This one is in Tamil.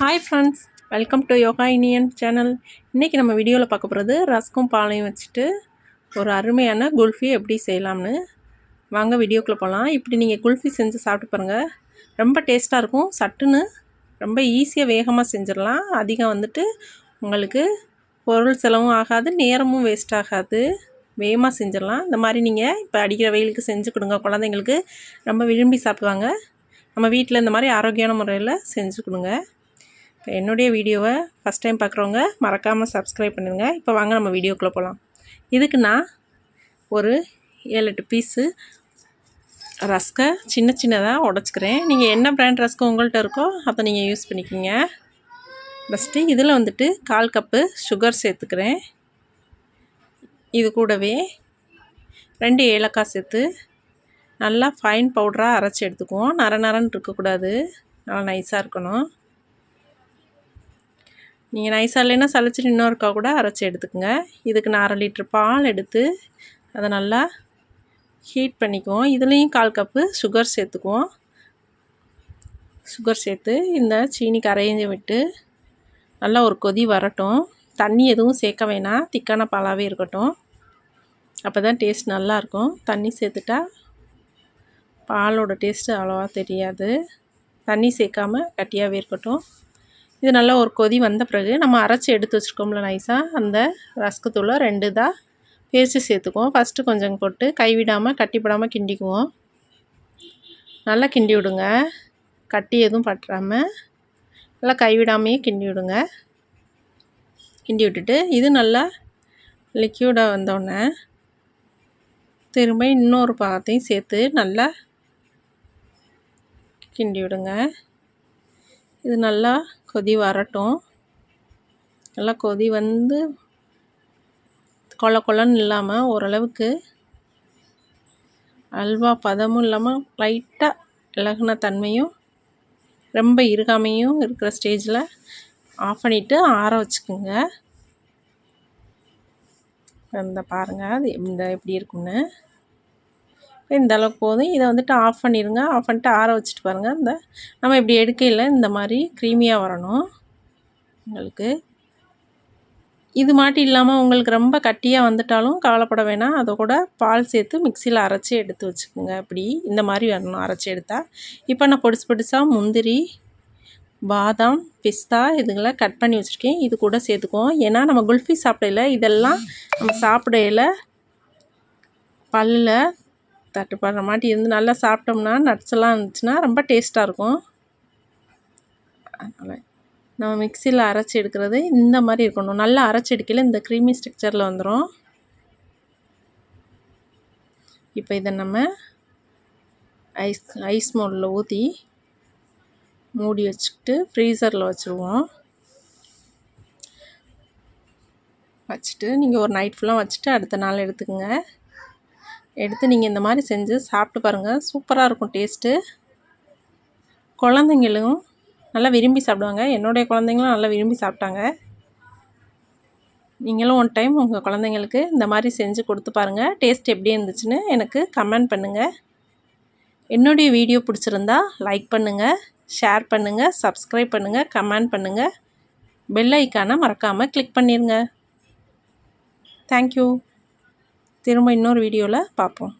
Hi friends welcome to Yoga Iniyan channel இன்றைக்கி நம்ம வீடியோவில் பார்க்க போகிறது ரஸ்க்கும் பாலையும் வச்சுட்டு ஒரு அருமையான குல்ஃபி எப்படி செய்யலாம்னு. வாங்க வீடியோக்குள்ளே போகலாம் இப்படி நீங்கள் குல்ஃபி செஞ்சு சாப்பிட்டு பாருங்கள் ரொம்ப டேஸ்ட்டாக இருக்கும். சட்டுன்னு ரொம்ப ஈஸியாக வேகமாக செஞ்சிடலாம். அதிகம் வந்துட்டு உங்களுக்கு பொருள் செலவும் ஆகாது நேரமும் வேஸ்ட் ஆகாது. வேகமாக செஞ்சிடலாம். இந்த மாதிரி நீங்கள் இப்போ அடிக்கிற வெயிலுக்கு செஞ்சு கொடுங்க. குழந்தைங்களுக்கு ரொம்ப விரும்பி சாப்பிடுவாங்க. நம்ம வீட்டில் இந்த மாதிரி ஆரோக்கியமான முறையில் செஞ்சு கொடுங்க. என்னுடைய வீடியோவை ஃபஸ்ட் டைம் பார்க்குறவங்க மறக்காமல் சப்ஸ்கிரைப் பண்ணிடுங்க. இப்போ வாங்க நம்ம வீடியோக்குள்ளே போகலாம் இதுக்கு நான் ஒரு ஏழு எட்டு பீஸு ரஸ்கை சின்ன சின்னதாக உடச்சிக்கிறேன். நீங்கள் என்ன ப்ராண்ட் ரஸ்க்கு உங்கள்கிட்ட இருக்கோ அதை நீங்கள் யூஸ் பண்ணிக்கிங்க. ஃபஸ்ட்டு இதில் வந்துட்டு கால் கப்பு சுகர் சேர்த்துக்கிறேன். இது கூடவே ரெண்டு ஏலக்காய் சேர்த்து நல்லா ஃபைன் பவுடராக அரைச்சி எடுத்துக்குவோம். நர நரன்னு இருக்கக்கூடாது. நல்லா நைஸாக இருக்கணும். நீங்கள் நைஸாக இல்லைன்னா சளிச்சிட்டு இன்னொருக்கா கூட அரைச்சி எடுத்துக்கோங்க. இதுக்கு நான் அரை லிட்ரு பால் எடுத்து அதை நல்லா ஹீட் பண்ணிக்குவோம். இதுலேயும் கால் கப்பு சுகர் சேர்த்துக்குவோம். சுகர் சேர்த்து இந்த சீனி கரைஞ்சி விட்டு நல்லா ஒரு கொதி வரட்டும். தண்ணி எதுவும் சேர்க்க வேணாம். திக்கான பாலாகவே இருக்கட்டும். அப்போ தான் டேஸ்ட் நல்லாயிருக்கும் தண்ணி சேர்த்துட்டா பாலோட டேஸ்ட்டு அவ்வளோவா தெரியாது. தண்ணி சேர்க்காம கட்டியாகவே இருக்கட்டும். இது நல்லா ஒரு கொதி வந்த பிறகு நம்ம அரைச்சி எடுத்து வச்சுருக்கோம்ல நைஸாக அந்த ரஸ்கத்தூளை ரெண்டு இதாக பேஸ்ட்டு சேர்த்துக்குவோம். ஃபஸ்ட்டு கொஞ்சம் போட்டு கைவிடாமல் கட்டிப்படாமல் கிண்டிக்குவோம். நல்லா கிண்டி விடுங்க. கட்டி எதுவும் பட்டுறாமல் நல்லா கைவிடாமையே கிண்டி விடுங்க. கிண்டி விட்டுட்டு இது நல்லா லிக்யூடாக வந்தோடனே திரும்ப இன்னொரு பாகத்தையும் சேர்த்து நல்லா கிண்டி விடுங்க. இது நல்லா கொதி வரட்டும். நல்லா கொதி வந்து கொல கொலன்னு இல்லாமல் ஓரளவுக்கு அல்வா பதமும் இல்லாமல் லைட்டாக இலகுன தன்மையும் ரொம்ப இருகாமையும் இருக்கிற ஸ்டேஜில் ஆஃப் பண்ணிவிட்டு ஆற வச்சுக்கோங்க. இந்த பாருங்கள் அது இந்த எப்படி இருக்குன்னு இந்த அளவுக்கு போதும். இதை வந்துட்டு ஆஃப் பண்ணிடுங்க ஆஃப் பண்ணிட்டு ஆற வச்சுட்டு பாருங்கள் இந்த நம்ம இப்படி எடுக்கையில் இந்த மாதிரி க்ரீமியாக வரணும். உங்களுக்கு. இது மாட்டி இல்லாமல் உங்களுக்கு ரொம்ப கட்டியாக வந்துட்டாலும் கவலைப்பட வேணாம். அதை கூட பால் சேர்த்து மிக்சியில் அரைச்சி எடுத்து வச்சுக்கோங்க. அப்படி இந்த மாதிரி வரணும். அரைச்சி எடுத்தால் இப்போ நான் பொடிசு பொடிசாக முந்திரி பாதாம் பிஸ்தா இதுங்களை கட் பண்ணி வச்சுருக்கேன். இது கூட சேர்த்துக்குவோம். ஏன்னா நம்ம குல்ஃபி சாப்பிடையில இதெல்லாம் நம்ம சாப்பிடையில பல்லில் தட்டுப்படுற மாட்டி இருந்து நல்லா சாப்பிட்டோம்னா நட்ஸ் எல்லாம் இருந்துச்சுன்னா ரொம்ப டேஸ்ட்டாக இருக்கும். அதனால் நம்ம மிக்சியில் அரைச்சி எடுக்கிறது இந்த மாதிரி இருக்கணும். நல்லா அரைச்சி எடுக்கல இந்த க்ரீமி ஸ்ட்ரக்சரில் வந்துடும் இப்போ இதை நம்ம ஐஸ் ஐஸ் மோடில் ஊற்றி மூடி வச்சுக்கிட்டு ஃப்ரீசரில் வச்சுருவோம். வச்சுட்டு நீங்கள் ஒரு நைட் ஃபுல்லாக வச்சுட்டு அடுத்த நாள் எடுத்துக்கோங்க. எடுத்து நீங்கள் இந்த மாதிரி செஞ்சு சாப்பிட்டு பாருங்கள் சூப்பராக இருக்கும் டேஸ்ட்டு. குழந்தைங்களும் நல்லா விரும்பி சாப்பிடுவாங்க. என்னுடைய குழந்தைங்களும் நல்லா விரும்பி சாப்பிட்டாங்க. நீங்களும் ஒன் டைம் உங்கள் குழந்தைங்களுக்கு இந்த மாதிரி செஞ்சு கொடுத்து பாருங்கள் டேஸ்ட் எப்படி இருந்துச்சுன்னு எனக்கு கமெண்ட் பண்ணுங்கள் என்னுடைய வீடியோ பிடிச்சிருந்தா லைக் பண்ணுங்கள் ஷேர் பண்ணுங்கள் சப்ஸ்கிரைப் பண்ணுங்கள் கமெண்ட் பண்ணுங்கள் பெல் ஐக்கானை மறக்காமல் கிளிக் பண்ணிடுங்க தேங்க்யூ திரும்ப இன்னொரு வீடியோவில் பார்ப்போம்